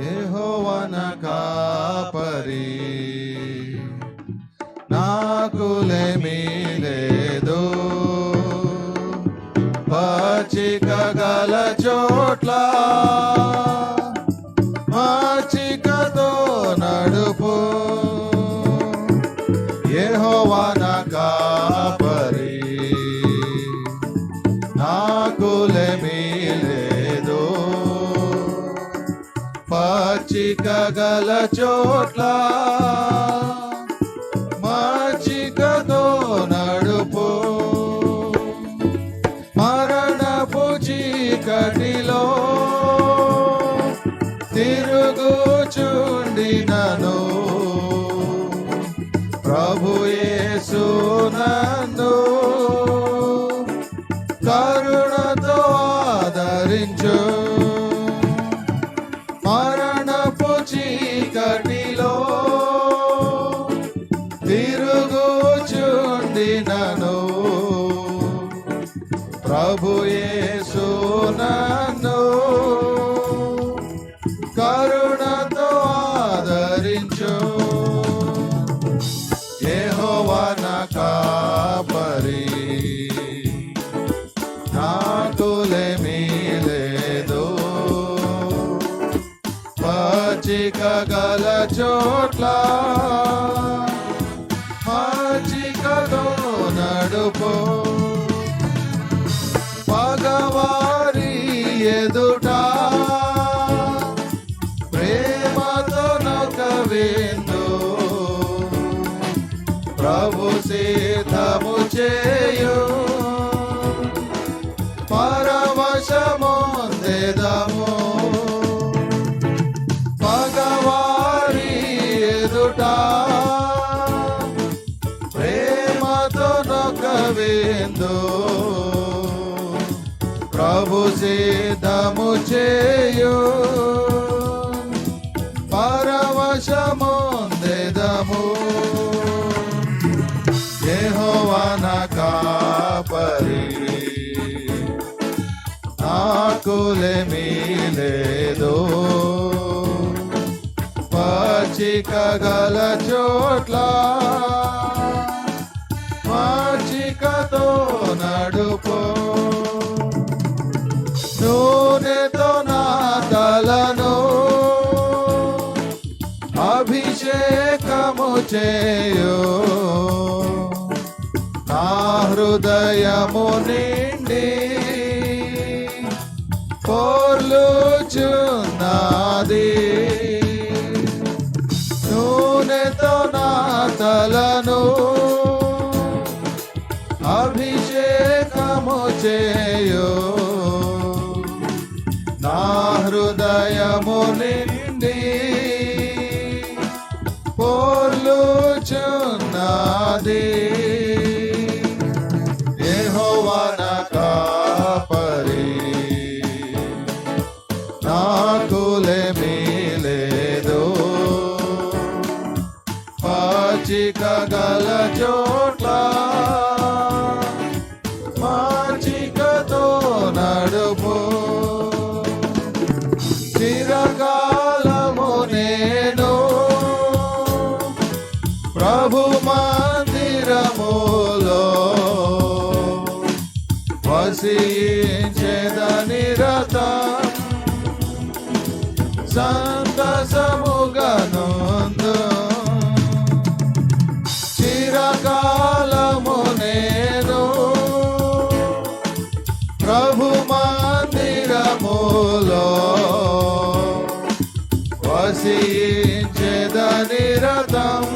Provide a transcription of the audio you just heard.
యెహోవన కాపరి. నాకులేమీ లేదు పచ్చిక గల చోట్ల పచ్చిక చోట్ల మచ్చికతో నడుపు. మరణపు చీకటిలో తిరుగుచుండినను. ప్రభు యేసు నందు ప్రభు యేసు నన్ను కరుణతో ఆదరించు. యెహోవన కాపరి నాకులేమీ లేదు. పచ్చిక గల చోట్ల మచ్చికతో నడుపు సిద్ధము చేయు. పరవశము దేదము పగవారి ఎదుట ప్రేమతో నొక విందు ప్రభు సిద్ధము చేయు యెహోవన కాపరి లేదో లేదు పచ్చిక గల చోట్ల. మచ్చికతో నడుపు. నూనెతో నా తలను. అభిషేకము చేయు. హృదయము నిండి పోర్లుచున్నది నూనెతో నా తలను అభిషేకము చేయు. నా హృదయము నిండి పోర్లుచున్నది గల చోట్ల మచ్చికతో నడుపు. చిరకాలము నేను ప్రభు మందిరములో వసించేదని రథ సంతసముగనుందు వసించేదని రథం సంతసముగనుందు